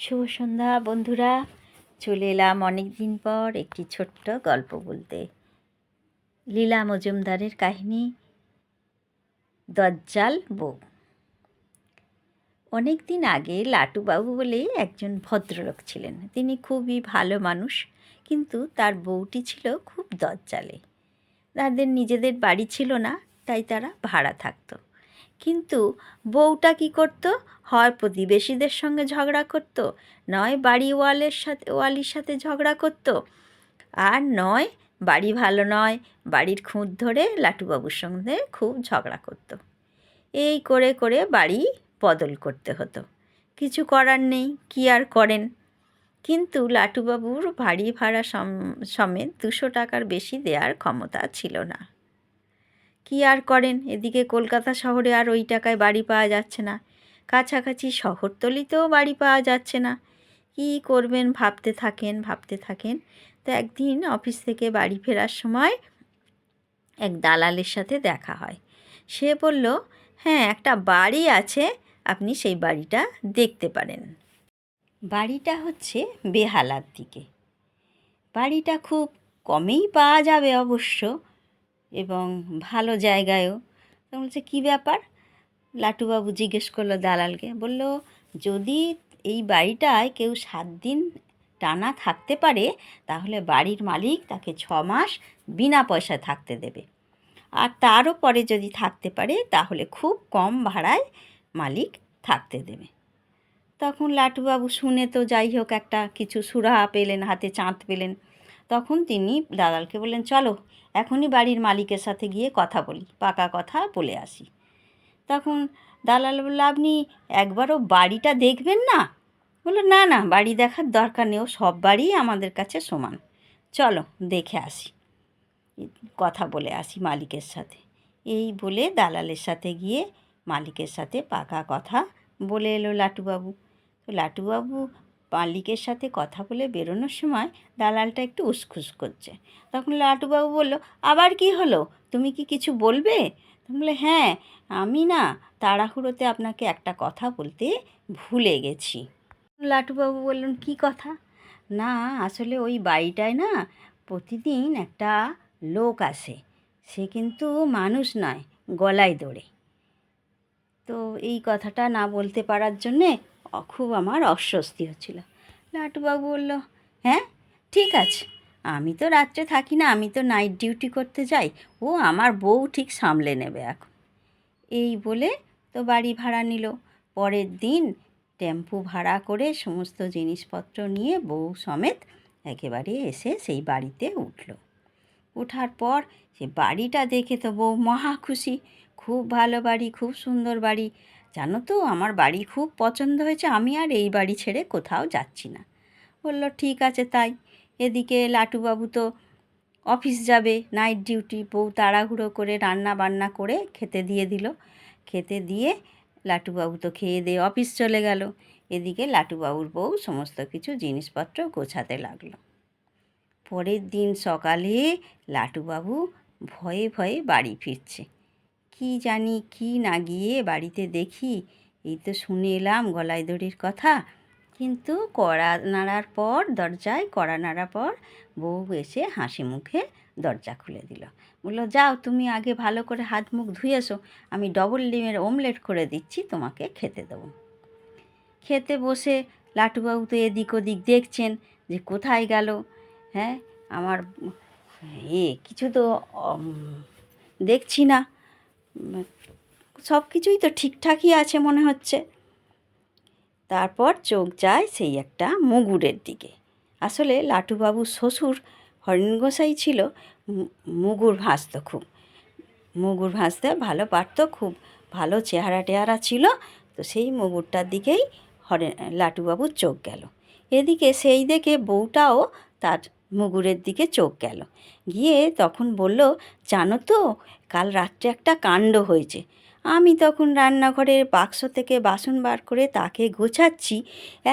শুভ সন্ধ্যা, বন্ধুরা। চলে এলাম অনেক দিন পর একটি ছোট্ট গল্প বলতে। লীলা মজুমদারের কাহিনী, দজ্জাল বউ। অনেক দিন আগে লাটুবাবু বলে একজন ভদ্রলোক ছিলেন। তিনি খুবই ভালো মানুষ, কিন্তু তার বউটি ছিল খুব দজ্জালে। তাদের নিজেদের বাড়ি ছিল না, তাই তারা ভাড়া থাকতো। কিন্তু বউটা কি করত? হয় প্রতিবেশীদের সঙ্গে ঝগড়া করত, নয় বাড়ি ওয়ালের সাথে, ওয়ালির সাথে ঝগড়া করত, আর নয় বাড়ি ভালো নয়, বাড়ির খুঁত ধরে লাটুবাবুর সঙ্গে খুব ঝগড়া করত। এই করে করে বাড়ি বদল করতে হতো। কিছু করার নেই, কি আর করেন? কিন্তু লাটুবাবুর বাড়ি ভাড়া সম- সমেত দুশো টাকার বেশি দেওয়ার ক্ষমতা ছিল না। কি আর করেন? এদিকে কলকাতা শহরে আর ওই টাকায় বাড়ি পাওয়া যাচ্ছে না। কাছাকাছি শহরতলিতেও বাড়ি পাওয়া যাচ্ছে না। কি করবেন? ভাবতে থাকেন ভাবতে থাকেন। তো একদিন অফিস থেকে বাড়ি ফেরার সময় এক দালালের সাথে দেখা হয়। সে বলল হ্যাঁ একটা বাড়ি আছে। আপনি সেই বাড়িটা দেখতে পারেন। বাড়িটা হচ্ছে বেহালার দিকে। বাড়িটা খুব কমেই পাওয়া যাবে অবশ্য। এবং ভালো জায়গায়ও। তো বলছে, কী ব্যাপার? লাটুবাবু জিজ্ঞেস করল দালালকে, বলল, যদি এই বাড়িটায় কেউ সাত দিন টানা থাকতে পারে, তাহলে বাড়ির মালিক তাকে ছ মাস বিনা পয়সায় থাকতে দেবে। আর তারও পরে যদি থাকতে পারে, তাহলে খুব কম ভাড়ায় মালিক থাকতে দেবে। তখন লাটুবাবু শুনে তো যাই হোক একটা কিছু সুরাহা পেলেন, হাতে চাঁদ পেলেন। তখন তিনি দালালকে বললেন, চলো, এখনই বাড়ির মালিকের সাথে গিয়ে কথা বলি, পাকা কথা বলে আসি। তখন দালাল বলল, আপনি একবারও বাড়িটা দেখবেন না? বলল, না না, বাড়ি দেখার দরকার নেই সব বাড়ি আমাদের কাছে সমান। চলো, দেখে আসি। কথা বলে আসি মালিকের সাথে। এই বলে দালালের সাথে গিয়ে মালিকের সাথে পাকা কথা বলে এলো লাটুবাবু। তো লাটুবাবু মালিকের সাথে কথা বলে বেরোনোর সময় দালালটা একটু উসখুস করছে। তখন লাটুবাবু বলল, আবার কি হলো? তুমি কি কিছু বলবে? বলে হ্যাঁ আমি না তাড়াহুড়োতে আপনাকে একটা কথা বলতে ভুলে গেছি। লাটুবাবু বললেন, কি কথা? না, আসলে ওই বাড়িটায় না প্রতিদিন একটা লোক আসে। সে কিন্তু মানুষ নয়, গলায় দৌড়ে। তো এই কথাটা না বলতে পারার জন্যে খুব আমার অস্বস্তি হচ্ছিল। লাটুবাবু বলল হ্যাঁ ঠিক আছে। আমি তো রাত্রে থাকি না, আমি তো নাইট ডিউটি করতে যাই। ও আমার বউ ঠিক সামলে নেবে এখন। এই বলে তো বাড়ি ভাড়া নিল। পরের দিন টেম্পু ভাড়া করে সমস্ত জিনিসপত্র নিয়ে বউ সমেত একেবারে এসে সেই বাড়িতে উঠল। ওঠার পর সে বাড়িটা দেখে তো বউ মহা খুশি। খুব ভালো বাড়ি, খুব সুন্দর বাড়ি। জানো তো, আমার বাড়ি খুব পছন্দ হয়েছে, আমি আর এই বাড়ি ছেড়ে কোথাও যাচ্ছি না। বলল, ঠিক আছে, তাই। এদিকে লাটুবাবু তো অফিস যাবে, নাইট ডিউটি, বউ তাড়াহুড়ো করে রান্না বান্না করে খেতে দিয়ে দিল। খেতে দিয়ে লাটুবাবু তো খেয়ে দিয়ে অফিস চলে গেল। এদিকে লাটুবাবুর বউ সমস্ত কিছু জিনিসপত্র গোছাতে লাগল। পরের দিন সকালে লাটুবাবু ভয়ে ভয়ে বাড়ি ফিরছে। কি জানি কি না গিয়ে বাড়িতে দেখি, এই তো শুনে এলাম গলায় দড়ির কথা। কিন্তু কড়া নাড়ার পর, দরজায় কড়া নাড়ার পর, বউ এসে হাসি মুখে দরজা খুলে দিল। বলল, যাও, তুমি আগে ভালো করে হাত মুখ ধুয়ে এসো। আমি ডবল ডিমের অমলেট করে দিচ্ছি, তোমাকে খেতে দেবো। খেতে বসে লাটুবাবু তো এদিক ওদিক দেখছেন যে কোথায় গেল। হ্যাঁ আমার এ, কিছু তো দেখছি না। সব কিছুই তো ঠিকঠাকই আছে মনে হচ্ছে। তারপর চোখ যায় সেই একটা মুগুরের দিকে। আসলে লাটুবাবুর শ্বশুর হরিণ গোসাই ছিল মুগুর ভাজতো খুব। মুগুর ভাজতে ভালো পারতো, খুব ভালো চেহারা টেহারা ছিল, তো সেই মুগুরটার দিকেই হরে, লাটুবাবুর চোখ গেল। এদিকে সেই দেখে বউটাও তার মুগুরের দিকে চোখ গেল। গিয়ে তখন বলল, জানো তো কাল রাত্রে একটা কাণ্ড হয়েছে। আমি তখন রান্নাঘরের বাক্স থেকে বাসন বার করে তাকে গোছাচ্ছি।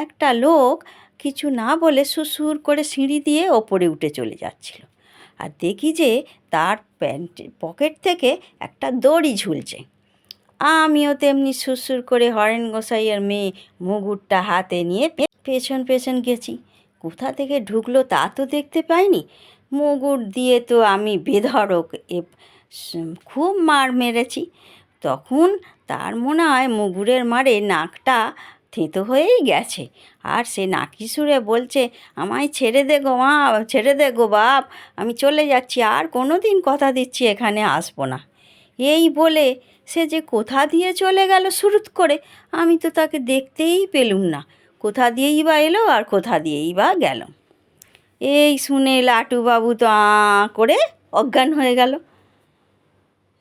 একটা লোক কিছু না বলে সুসুর করে সিঁড়ি দিয়ে ওপরে উঠে চলে যাচ্ছিল। আর দেখি যে তার প্যান্ট পকেট থেকে একটা দড়ি ঝুলছে। আমিও তেমনি সুরসুর করে হরেন গোসাইয়ের মেয়ে মুগুরটা হাতে নিয়ে পেছন পেছন গেছি। কোথা থেকে ঢুকলো তা তো দেখতে পাইনি। মুগুর দিয়ে তো আমি বেধড়ক খুব মার মেরেছি। তখন তার মনে হয় মুগুরের মারে নাকটা থেঁতো হয়েই গেছে। আর সে নাকি সুরে বলছে, আমায় ছেড়ে দে গো মা, ছেড়ে দে গো বাপ, আমি চলে যাচ্ছি, আর কোনো দিন কথা দিচ্ছি এখানে আসব না। এই বলে সে যে কোথা দিয়ে চলে গেল শুরুত করে, আমি তো তাকে দেখতেই পেলুম না। কোথা দিয়েই বা এলো আর কোথা দিয়েই বা গেল। এই শুনে লাটুবাবু তো আ, করে অজ্ঞান হয়ে গেল।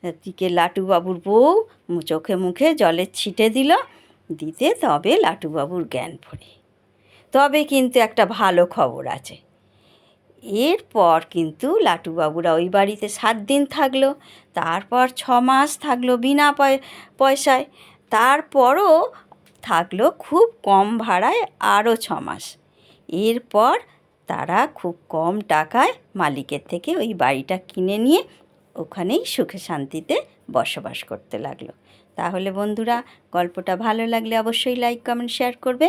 এদিকে লাটুবাবুর বউ চোখে মুখে জলের ছিটে দিল, দিতে তবে লাটুবাবুর জ্ঞান ফোরে। তবে কিন্তু একটা ভালো খবর আছে। এরপর কিন্তু লাটুবাবুরা ওই বাড়িতে সাত দিন থাকল, তারপর ছ মাস থাকল বিনা পয়- পয়সায়। তারপরও থাকল খুব কম ভাড়ায় আরও ছ মাস। এরপর তারা খুব কম টাকায় মালিকের থেকে ওই বাড়িটা কিনে নিয়ে ওখানেই সুখে শান্তিতে বসবাস করতে লাগল। তাহলে বন্ধুরা, গল্পটা ভালো লাগলে অবশ্যই লাইক কমেন্ট শেয়ার করবে।